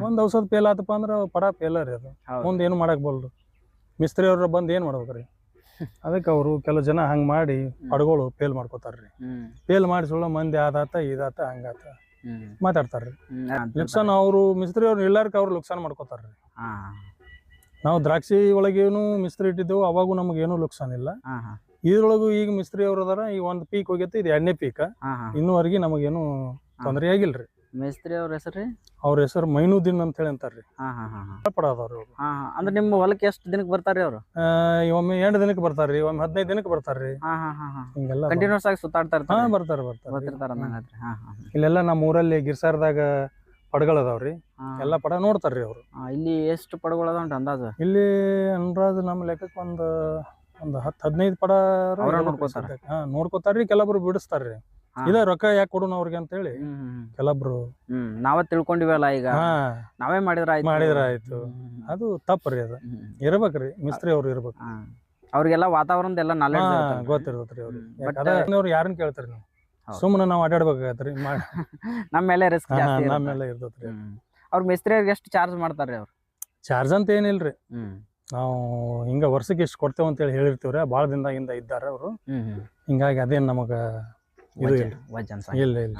ಒಂದ್ ಔಷಧ ಫೇಲ್ ಆತಪ್ಪ ಅಂದ್ರ ಪಡ ಫೇಲ ರೀ ಅದು. ಮುಂದೆ ಏನು ಮಾಡಕ್ ಬಲ್ರು ಮಿಸ್ತ್ರಿ ಅವ್ರ ಬಂದು ಏನ್ ಮಾಡ್ಬೇಕ್ರಿ ಅದಕ್ಕೆ ಅವರು ಕೆಲವು ಜನ ಹಂಗ್ ಮಾಡಿ ಪಡಗಳು ಫೇಲ್ ಮಾಡ್ಕೋತಾರ್ರಿ ಫೇಲ್ ಮಾಡಿ ಸುಳ್ಳ ಮಂದಿ ಆದಾತ ಇದಾತ ಹಂಗಾತ ಮಾತಾಡ್ತಾರ್ರಿ ಲುಕ್ಸಾನ್ ಅವರು ಮಿಸ್ತ್ರಿ ಅವ್ರು ಇಲ್ಲಾರ್ಕ ಅವ್ರು ಲುಕ್ಸಾನ್ ಮಾಡ್ಕೋತಾರ್ರಿ ನಾವು ದ್ರಾಕ್ಷಿ ಒಳಗೇನು ಮಿಸ್ತ್ರಿ ಇಟ್ಟಿದ್ದೆವು ಅವಾಗೂ ಏನು ಲುಕ್ಸಾನ್ ಇಲ್ಲ. ಇದ್ರೊಳಗು ಈಗ ಮಿಸ್ತ್ರಿ ಅವ್ರ ಅದಾರ ಈ ಒಂದ್ ಪೀಕ್ ಹೋಗೈತಿ ಇದು ಎಣ್ಣೆ ಪೀಕ್ ಇನ್ನೂವರೆಗೆ ನಮಗೇನು ತೊಂದರೆ ಆಗಿಲ್ರಿ. ಮೇಸ್ತ್ರಿ ಅವ್ರ ಹೆಸರು ಅವ್ರ ಹೆಸರು ಮೈನುದ್ದೀನ್ ಅಂತ ಹೇಳಿ ಅಂತಾರ್ರಿ. ಪಡದವ್ರು ಅಂದ್ರೆ ನಿಮ್ಮ ಹೊಲಕ್ಕೆ ಎಷ್ಟು ದಿನಕ್ಕೆ ಬರ್ತಾರ್ರಿ ಅವ್ರು? ಒಮ್ಮೆ ಎಂಟು ದಿನಕ್ಕೆ ಬರ್ತಾರ್ರಿ ಒಮ್ಮೆ ಹದಿನೈದು ದಿನಕ್ಕೆ ಬರ್ತಾರ್ರಿ. ಹಿಂಗೆಲ್ಲ ಕಂಟಿನ್ಯೂಸ್ ಆಗಿ ಸುತ್ತಾಡ್ತಾ ಇರ್ತಾರೆ. ಬರ್ತಾರ ಬರ್ತಾರ. ಬರ್ತಿರ್ತಾರ ಇಲ್ಲೆಲ್ಲ ನಮ್ಮ ಊರಲ್ಲಿ ಗಿರ್ಸಾರ್ದಾಗ ಪಡಗಳದಾವ್ರಿ ಎಲ್ಲ ಪಡ ನೋಡ್ತಾರ್ರಿ ಅವ್ರು. ಇಲ್ಲಿ ಎಷ್ಟು ಪಡಗಳದ ಉಂಟು ಅಂದಾಜು? ಇಲ್ಲಿ ಅನ್ರಾಜ್ ನಮ್ಮ ಲೆಕ್ಕಕ್ಕೆ ಒಂದು ಒಂದು ಹತ್ತು ಹದಿನೈದು ಪಡ ನೋಡ್ಕೋತಾರೆ? ಹಾ ನೋಡ್ಕೋತಾರ್ರಿ ಕೆಲವೊಬ್ರು ಬಿಡಿಸ್ತಾರ್ರಿ. ಇದ ರೊಕ್ಕ ಯಾಕೆ ಕೊಡೋಣ ಅವ್ರಿಗೆ ಅಂತ ಹೇಳಿ. ಕೆಲವೊಬ್ರು ನಾವೇ ತಿಳ್ಕೊಂಡಿವಲ್ಲ ಈಗ. ನಾವೇ ಮಾಡಿದ್ರ ಆಯ್ತು. ಮಾಡಿದ್ರ ಆಯ್ತು. ಅದು ತಪ್ಪ್ರಿ ಅದು. ಇರ್ಬೇಕ್ರಿ ಮಿಸ್ತ್ರಿ ಅವ್ರು ಇರ್ಬೇಕು. ಅವ್ರಿಗೆಲ್ಲ ವಾತಾವರಣದ ಎಲ್ಲ ನಾಲೆಡ್ಜ್ ಗೊತ್ತಿರ್ತೈತ್ರಿ ಅವ್ರು ಯಾರನ್ನ ಕೇಳ್ತಾರಿ ನೀವು. ಸುಮ್ಮನೆ ನಾವು ಅಡ್ಡಾಡ್ಬೇಕಾಗತ್ರಿ ನಮ್ಮ ಮೇಲೆ ರಿಸ್ಕ್ ಜಾಸ್ತಿ ಇರುತ್ತೆ. ನಮ್ಮೆಲ್ಲ ಇರ್ತೈತ್ರಿ. ಅವ್ರ ಮಿಸ್ತ್ರಿಯವ್ರಿಗೆ ಎಷ್ಟು ಚಾರ್ಜ್ ಮಾಡ್ತಾರೆ ಅವ್ರು? ಚಾರ್ಜ್ ಅಂತ ಏನಿಲ್ರಿ. ನಾವು ಹಿಂಗ ವರ್ಷಕ್ಕೆ ಇಷ್ಟು ಕೊಡ್ತೇವೆ ಅಂತೇಳಿ ಹೇಳಿರ್ತೀವ್ರಿ ಬಹಳ ದಿನದಾಗಿಂದ ಇದ್ದಾರೆ ಅವರು. ಹಿಂಗಾಗಿ ಅದೇನು ನಮಗ ಇದು ಇಲ್ಲ. ಇಲ್ಲ ಇಲ್ಲ.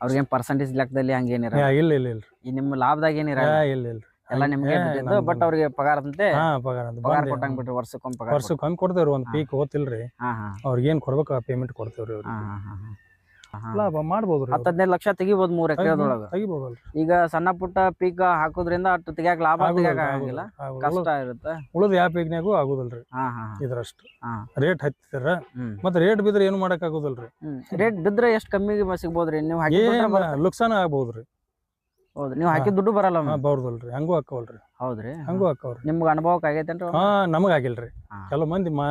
ಅವ್ರಿಗೇನ್ ಪರ್ಸೆಂಟೇಜ್ ಲೆಕ್ಕದಲ್ಲಿ ಹಂಗೇನಿರ ಇಲ್ಲ ಇಲ್ಲ ಇಲ್ಲ. ನಿಮ್ಮ ಲಾಭದಾಗ ಏನಿರ ಇಲ್ಲ ಇಲ್ಲ. ಇಲ್ರಿ ಎಲ್ಲ ನಿಮ್ಗೆ ಬಿಟ್ಟಿದ್ದು. ಬಟ್ ಅವ್ರಿಗೆ ಪಗಾರದಂತೆ ಹಾ ಪಗಾರ ಅಂತ. ಪಗಾರ ಬಂದೆ. ಕೊಟ್ಟಂಗ್ ಬಿಟ್ರಿ ವರ್ಷಕ್ಕೊಮ್ಮೆ ಪಗಾರ ವರ್ಷಕ್ಕೆ ಹಂಗೆ ಕೊಡ್ತೇವ್ರಿ ಒಂದು ಪೀಕ್ ಓದ್ತಿಲ್ರಿ ಹಾ ಹಾ. ಅವ್ರಿಗೆ ಏನ್ ಕೊಡ್ಬೇಕು ಆ ಪೇಮೆಂಟ್ ಕೊಡ್ತೇವ್ರಿ ಅವ್ರಿಗೆ. ಹಾ ಹಾ ಹಾ. ಲಾಭ ಮಾಡ್ಬೋದ್ರಿ ಹತ್ತ್ ಹದಿನೈದು ಲಕ್ಷ ತೆಗಿಬೋದು ಮೂರ್ ಎಕರೆದೊಳಗ. ತೆಗಿಬೋದಲ್ರಿ. ಈಗ ಸಣ್ಣ ಪುಟ್ಟ ಪೀಕ್ ಹಾಕೋದ್ರಿಂದ ಅಷ್ಟು ತೆಗಿಯಾಕ ಲಾಭ ತೆಗಿಯಾಕ ಆಗಂಗಿಲ್ಲ. ಕಷ್ಟ ಇರುತ್ತೆ. ಉಳಿದ ಯಾವ ಪೀಕ್ನಾಗೂ ಆಗುದಿಲ್ರಿ. ಹಾ ಹಾ. ಇದ್ರಷ್ಟು. ಹಾ. ರೇಟ್ ಹತ್ತಿರ. ಹ್ಮ್. ಮತ್ತೆ ರೇಟ್ ಬಿದ್ರೆ ಏನು ಮಾಡಕ್ ಆಗುದಿಲ್ರಿ. ರೇಟ್ ಬಿದ್ರೆ ಎಷ್ಟು ಕಮ್ಮಿ ಸಿಗ್ಬೋದ್ರಿ? ನೀವು ಹಾಕಿ ಏನ್ ಲುಕ್ಸಾನ ಆಗ್ಬೋದ್ರಿ. ಹೌದ್ರಿ ನೀವು ಹಾಕಿ ದುಡ್ಡು ಬರಲ್ಲ ಬೌರ್ದಲ್ರಿ. ಹಂಗೂ ಹಾಕವಲ್ರಿ. ಹೌದ್ರಿ. ಹಂಗೂ ಹಾಕವ್ರಿ. ನಿಮ್ಗೆ ಅನುಭವಕ್ಕೆ ಆಗೈತೇನ್ರಿ ಹಾ ನಮಗೆ ಆಗಿಲ್ರಿ. ಹಾ. ಕೆಲವು ಮಂದಿ ಮಾ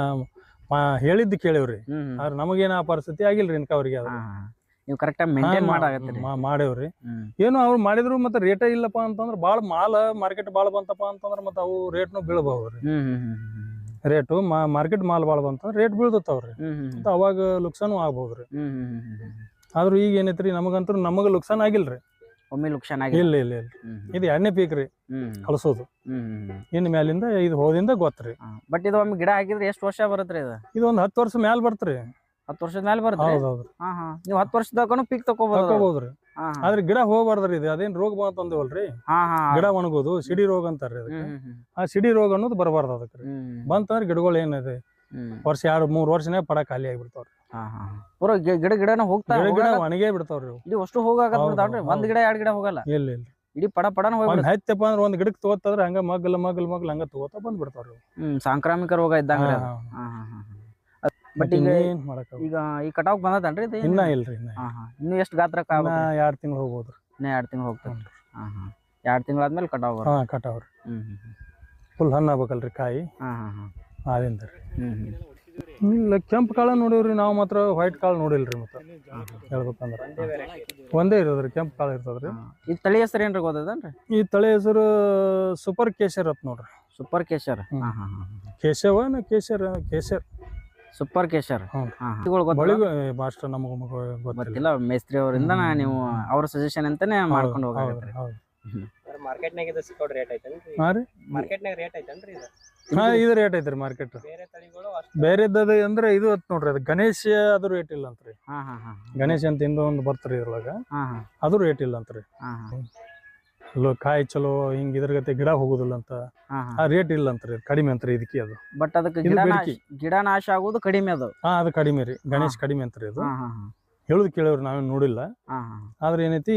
ಮಾ ಹೇಳಿದ್ದು ಕೇಳಿವ್ರಿ. ಹ್ಮ್ ಹ್ಮ್. ಆದ್ರೆ ನಮಗೇನ ಆ ಪರಿಸ್ಥಿತಿ ಆಗಿಲ್ರಿ ಇನ್ಕ ಅವ್ರಿಗೆ ಅದು ಹಾ, ಹಾ. ನೀವು ಕರೆಕ್ಟಾಗಿ ಮೇಂಟೈನ್ ಮಾಡಾಗತ್ತೀರಿ. ಮಾ- ಮಾಡೇವ್ರಿ. ಹ್ಮ್. ಏನು ಅವ್ರು ಮಾಡಿದ್ರು ಮತ್ತೆ ರೇಟೇ ಇಲ್ಲಪ್ಪ ಅಂತಂದ್ರೆ ಬಾಳ ಮಾಲ ಮಾರ್ಕೆಟ್ ಬಾಳ ಬಂತಪ್ಪ ಅಂತಂದ್ರೆ ಮತ್ತೆ ಅವು ರೇಟ್ನು ಬೀಳಬಹುದ್ರಿ ಹ್ಮ್ ಹ್ಮ್ ಹ್ಮ್ ಹ್ಮ್ ರೇಟು ಮಾರ್ಕೆಟ್ ಮಾಲ್ ಬಾಳ ಬಂತಂದ್ರ ರೇಟ್ ಬೀಳ್ದತ್ತವ್ರಿ ಹ್ಮ್ ಹ್ಮ್ ಮತ್ತೆ ಅವಾಗ ಲುಕ್ಸಾನು ಆಗ್ಬಹುದ್ರಿ ಹ್ಮ್ ಹ್ಮ್ ಹ್ಮ್ ಹ್ಮ್ ಹ್ಮ್. ಆದ್ರೂ ಈಗ ಏನೈತ್ರಿ ನಮಗಂತೂ ನಮಗ ಲುಕ್ಸಾನ್ ಆಗಿಲ್ರಿ. ಒಮ್ಮೆ ಲುಕ್ಷನ್ ಆಗಿ ಇಲ್ಲ ಇಲ್ಲ ಇಲ್ಲ. ಇದು ಎಣ್ಣೆ ಪೀಕ್ ರೀ. ಕಳಿಸೋದು ಕಳ್ಸೋದು. ಹ್ಮ್ ಹ್ಮ್ ಹ್ಮ್. ಇನ್ ಮ್ಯಾಲಿಂದ ಇದು ಹೋದಿಂದ ಗೊತ್ತ್ರಿ ಬಟ್ ಇದು ಒಮ್ಮೆ ಗಿಡ ಹಾಕಿದ್ರೆ ಎಷ್ಟು ವರ್ಷ ಬರುತ್ತೆ ಇದು ಇದು? ಒಂದ್ ಹತ್ತು ವರ್ಷ ಮ್ಯಾಲ್ ಬರ್ತ್ರಿ ಹತ್ತು ವರ್ಷದ ಮ್ಯಾಲ ಬರುತ್ತೆ ಹಾ ಹಾ. ನೀವು ಹತ್ತು ವರ್ಷದಕ್ಕೂ ಪೀಕ್ ತಕೋಬಹುದು ತಕೋಬಹುದ್ರಿ ಆದ್ರೆ ಗಿಡ ಹೋಗ್ಬಾರ್ದ್ರಿ ಇದು. ಅದೇನ್ ರೋಗ ಬಂತಂದೇವಲ್ರಿ ಗಿಡ ಒಣಗೋದು ಸಿಡಿ ರೋಗ ಅಂತಾರ್ರಿ ಆ ಸಿಡಿ ರೋಗ ಅನ್ನೋದು ಬರಬಾರ್ದು ಅದಕ್ಕೆ ಬಂತಂದ್ರೆ ಗಿಡಗಳು ಏನಿದೆ? ವರ್ಷ ಎರಡು ಮೂರ್ ವರ್ಷನೇ ಪಡ ಖಾಲಿ ಆಗಿಬಿಡ್ತಾವ್ರಿ. ಹಾ ಹಾ ಪೂರ ಗಿ- ಗಿಡ ಗಿಡನ ಹೋಗ್ತಾ ಗಿಡ ಗಿಡ ಹೋಗಲ್ಲ. ಒಣಗೇ ಬಿಡ್ತಾವ್ರಿ ಅವು. ಇಡೀ ಅಷ್ಟು ಹೋಗಾಕತ್ ಹೌದು, ಬಿಡ್ತಾವ್ರಿ ಒಂದ್. ಗಿಡ ಎರಡ್ ಗಿಡ ಹೋಗಲ್ಲ? ಇಲ್ಲ ಇಲ್ಲ ಇಡೀ ಪಡ ಪಡನ ಒಂದ್ ಹೋಗ್ಬಿಡುತ್ತೆ ಹತ್ತಪ್ಪ ಅಂದ್ರೆ ಒಂದ್ ಗಿಡಕ್ಕೆ ತಗೋತಂದ್ರೆ ಹಂಗ ಮಗ್ಲ ಮಗ್ಲ ಮಗ್ಲ ಹಂಗ ತಗೋತ ಬಂದ್ ಬಿಡ್ತಾವ್ರಿ ಅವು. ಹ್ಮ್ ಸಾಂಕ್ರಾಮಿಕ ರೋಗ ಇದ್ದಂಗ ಹಾ, ಹಾ. ಬಟ್ ಮತ್ತೆ ಈಗ ಇನ್ನೇನ್ ಮಾಡಕ್ ಆಗೋದು? ಈಗ ಈ ಕಟಾವ್ ಬಂದದನ್ರಿ ಇದು ಇನ್ನ ಇಲ್ರಿ ಇನ್ನ ಹಾ ಹಾ. ಇನ್ನು ಎಷ್ಟು ಗಾತ್ರಕ್ಕೆ ಇನ್ನ ಎರಡ್ ತಿಂಗಳು ಹೋಗ್ಬೋದ್ರಿ ಇನ್ನ ಎರಡ್ ತಿಂಗಳು ಹೋಗ್ತದೆ. ಹಾ ಹಾ. ಎರಡ್ ತಿಂಗಳಾದ್ಮೇಲೆ ಕಟಾವ್ ಬರುತ್ತೆ. ಹಾ ಕಟಾವ್ರಿ ಹ್ಮ್ ಹ್ಮ್ ಹ್ಮ್. ಫುಲ್ ಹಣ್ಣು ಆಗ್ಬೇಕಲ್ರಿ ಕಾಯಿ. ಹಾ ಹಾ ಹಾ. ಅದಿಂದ ರೀ ಹ್ಮ್ ಹ್ಮ್. ಇಲ್ಲ ಕೆಂಪು ಕಾಳ ನೋಡಿವ್ರಿ ನಾವು ಮಾತ್ರ ವೈಟ್ ಕಾಳು ನೋಡಿಲ್ರಿ ಮತ್ತೆ. ಹೇಳ್ಬೇಕಂದ್ರೆ. ಒಂದೇ ಇರೋದ್ರಿ ಕೆಂಪು ಕಾಳು ಇರ್ತದ್ರಿ. ಈ ತಳಿ ಹೆಸರು ಏನ್ರಿ ಗೊತ್ತದನ್ರಿ ಈ ತಳಿ ಹೆಸರು ಸೂಪರ್ ಕೇಸರ್ ಅತ್ ನೋಡ್ರಿ. ಸೂಪರ್ ಹಾ ಕೇಶವನ ಕೇಸರ್ ಕೇಸರ್ ಸೂಪರ್ ಕೇಶರ್? ಮಾಸ್ಟರ್ ನಮಗ ಗೊತ್ತಿಲ್ಲ. ಮೇಸ್ತ್ರಿ ಅವರಿಂದ ನೀವು ಅವ್ರ ಸಜೆಷನ್ ಅಂತಾನೆ ಮಾಡ್ಕೊಂಡು ಹೋಗ್ರಿ. ಮಾರ್ಕೆಟ್ನಾಗ ಇದು ಸಿಕ್ಕೋ ರೇಟ್ ಐತೇನ್ರಿ? ಹಾ ರೀ. ಮಾರ್ಕೆಟ್ನಾಗ ರೇಟ್ ಐತೇನ್ರಿ ಇದು? ಹಾ ಇದು ರೇಟ್ ಐತ್ರಿ ಮಾರ್ಕೆಟ್ ಬೇರೆ ತಳಿಗಳು ಅಷ್ಟು ಬೇರೆದದ ಅಂದ್ರೆ ಇದು ಅತ್ ನೋಡ್ರಿ ಅದು ಗಣೇಶ ಅದು ರೇಟ್ ಇಲ್ಲ ಅಂತ್ರಿ. ಹಾ ಹಾ ಹಾ ಗಣೇಶ ಅಂತ ಇಂದು ಒಂದು ಬರ್ತ್ರಿ ಇದ್ರೊಳಗ. ಹಾ ಹಾ. ಅದು ರೇಟ್ ಇಲ್ಲ ಅಂತ್ರಿ. ಹಾ ಹಾ. ಅಲ್ಲೋ ಕಾಯಿ ಚಲೋ ಹಿಂಗ ಇದ್ರ ಗತೆ ಗಿಡ ಹೋಗುದಿಲ್ಲ ಅಂತ. ಹಾ ಆ ರೇಟ್ ಇಲ್ಲ ಅಂತ್ರಿ ಕಡಿಮೆ ಅಂತ್ರಿ ಇದಕ್ಕೆ ಅದು. ಬಟ್ ಅದಕ್ಕೆ ಇದು ಗಿಡ ನಾಶ ಆಗುದು ಗಿಡ ನಾಶ ಆಗೋದು ಕಡಿಮೆ ಅದು. ಹಾ ಅದು ಕಡಿಮೆ ರೀ. ಗಣೇಶ್ ಕಡಿಮೆ ಅಂತ್ರಿ ಅದು. ಹಾ ಹಾ ಹಾ. ಹೇಳುದು ಕೇಳೋರು ನಾವೇನ್ ನೋಡಿಲ್ಲ. ಹಾ ಹಾ ಆದ್ರೆ ಏನೈತಿ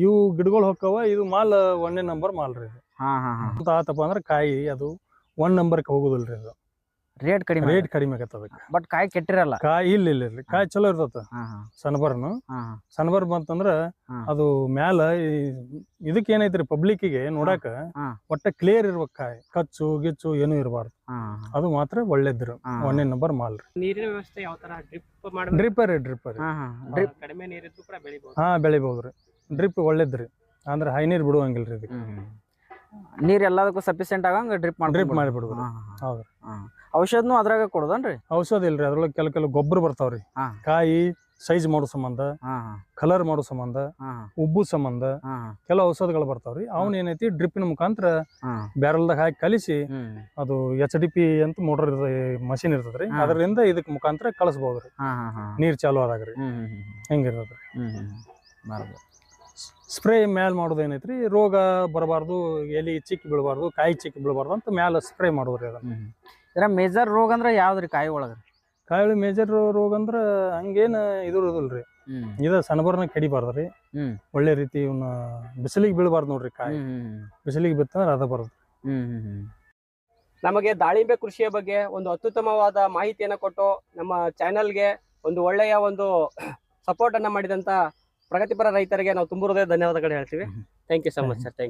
ಇವು ಗಿಡಗಳು ಹೊಕ್ಕವ ಇದು ಮಾಲ್ ಒಂದೇ ನಂಬರ್ ಮಾಲ್ ರೀ ಹಾ ಹಾ ಹಾ. ಅಂತ ಆತಪ್ಪ ಅಂದ್ರೆ ಕಾಯಿ ಅದು ಒನ್ ನಂಬರ್ಗೆ ಹೋಗುದಿಲ್ರಿ ಅದು. ರೇಟ್ ಕಡಿಮೆ ರೇಟ್ ಕಡಿಮೆ ಆಗತ್ತ ಅದಕ್ಕೆ. ಬಟ್ ಕಾಯಿ ಕೆಟ್ಟಿರಲ್ಲ. ಕಾಯಿ ಇಲ್ಲ ಇಲ್ಲ ಇಲ್ಲ. ಕಾಯಿ ಚಲೋ ಇರ್ತದ ಸನ್ಬರ್ನ್ ಸನ್ಬರ್ ಬಂತಂದ್ರ ಅದು ಮ್ಯಾಲ ಇದಕ್ಕೆ ಏನೈತ್ರಿ ಗೆ ನೋಡಾಕ. ಒಟ್ಟ ಕ್ಲಿಯರ್ ಇರ್ಬೇಕು ಕಾಯಿ. ಕಚ್ಚು ಗಿಚ್ಚು ಏನು ಇರಬಾರ್ದು. ಹಾ ಅದು ಮಾತ್ರ ಒಳ್ಳೇದ್ರಿ. ಒಂದೇ ನಂಬರ್ ಮಾಲ್ ರೀ ನೀರಿನ ವ್ಯವಸ್ಥೆ ಯಾವ ತರ? ಡ್ರಿಪ್ ಮಾಡಿ ಡ್ರಿಪ್ಪರ್ ರೀ ಡ್ರಿಪ್ಪರ್ ಹಾ ಹಾ. ಡ್ರಿಪ್ ಕಡಿಮೆ ನೀರಿದ್ದು ಕೂಡ ಬೆಳಿಬಹುದು ಹಾ ಬೆಳಿಬಹುದ್ರಿ ಡ್ರಿಪ್ ಒಳ್ಳೇದ್ರಿ. ಅಂದ್ರೆ ಹೈ ನೀರ್ ಬಿಡುವಂಗಿಲ್ರಿ ಇದಕ್ಕೆ. ನೀರ್ ಎಲ್ಲದಕ್ಕೂ ಸಫಿಸಿಯೆಂಟ್ ಆಗಂಗ ಡ್ರಿಪ್ ಡ್ರಿಪ್ ಮಾಡಿಬಿಡುದು ಹೌದು ಹೌದ್ರಿ. ಔಷಧನು ಅದ್ರಾಗ ಕೊಡೋದನ್ರಿ? ಔಷಧ ಇಲ್ರಿ ಅದ್ರೊಳಗೆ ಕೆಲ ಕೆಲವು ಗೊಬ್ಬರ ಬರ್ತಾವ್ರಿ. ಹಾ. ಕಾಯಿ ಸೈಜ್ ಮಾಡೋ ಸಂಬಂಧ ಹಾ ಕಲರ್ ಮಾಡೋ ಸಂಬಂಧ ಹಾ ಉಬ್ಬು ಸಂಬಂಧ ಹಾ ಕೆಲವು ಔಷಧಗಳು ಬರ್ತಾವ್ರಿ. ಅವನ್ ಏನೈತಿ ಡ್ರಿಪ್ಪಿನ ಮುಖಾಂತರ ಹಾ. ಬ್ಯಾರಲ್ದಾಗ ಹಾಕಿ ಕಲಿಸಿ ಹ್ಮ್. ಅದು ಎಚ್ ಡಿ ಪಿ ಅಂತ ಮೋಟರ್ ಮಷಿನ್ ಇರ್ತದ್ರಿ. ಹಾ. ಅದರಿಂದ ಇದಕ್ ಮುಖಾಂತರ ಕಳಿಸ್ಬೋದ್ರಿ. ಹಾ ಹಾ ಹಾ. ನೀರ್ ಚಾಲು ಆದಾಗ್ರಿ. ಹ್ಮ್ ಹ್ಮ್ ಹ್ಮ್ ಹಿಂಗಿರ್ತದ್ರಿ ಹ್ಮ್ ಹ್ಮ್ ಬರೋದು. ಸ್ಪ್ರೇ ಮ್ಯಾಲ್ ಮಾಡೋದು ಏನೈತ್ರಿ? ರೋಗ ಬರಬಾರ್ದು ಎಲಿ ಚಿಕ್ಕ ಬೀಳಬಾರ್ದು ಕಾಯಿ ಚಿಕ್ಕ ಬೀಳಬಾರ್ದು ಅಂತ ಮ್ಯಾಲ ಸ್ಪ್ರೇ ಮಾಡೋದ್ರಿ ಅದನ್ನ. ಹ್ಮ್. ಇದ್ರ ಮೇಜರ್ ರೋಗ ಅಂದ್ರ ಯಾವ್ದ್ರಿ ಕಾಯಿ ಒಳಗ? ಕಾಯಿ ಮೇಜರ್ ರೋಗ ಅಂದ್ರ ಹಂಗೇನ ಇದು ಇರೋದಿಲ್ರಿ ಹ್ಮ್. ಇದ ಸನಬರ್ನ ಕಡಿಬಾರ್ದ್ರಿ ಹ್ಮ್. ಒಳ್ಳೆ ರೀತಿ ಇವನ್ನ ಬಿಸಿಲಿಗೆ ಬೀಳಬಾರ್ದು ನೋಡ್ರಿ ಕಾಯಿ. ಬಿಸಿಲಿಗೆ ಬಿತ್ತಂದ್ರ ಅದ ಬರೋದು. ನಮಗೆ ದಾಳಿಂಬೆ ಕೃಷಿಯ ಬಗ್ಗೆ ಒಂದು ಅತ್ಯುತ್ತಮವಾದ ಮಾಹಿತಿಯನ್ನು ಕೊಟ್ಟು ನಮ್ಮ ಚಾನೆಲ್ಗೆ ಒಂದು ಒಳ್ಳೆಯ ಒಂದು ಸಪೋರ್ಟ್ ಅನ್ನ ಮಾಡಿದಂತ ಪ್ರಗತಿಪರ ರೈತರಿಗೆ ನಾವು ತುಂಬ ಹೃದಯ ಧನ್ಯವಾದಗಳು ಹೇಳ್ತೀವಿ. Thank you so much sir thank you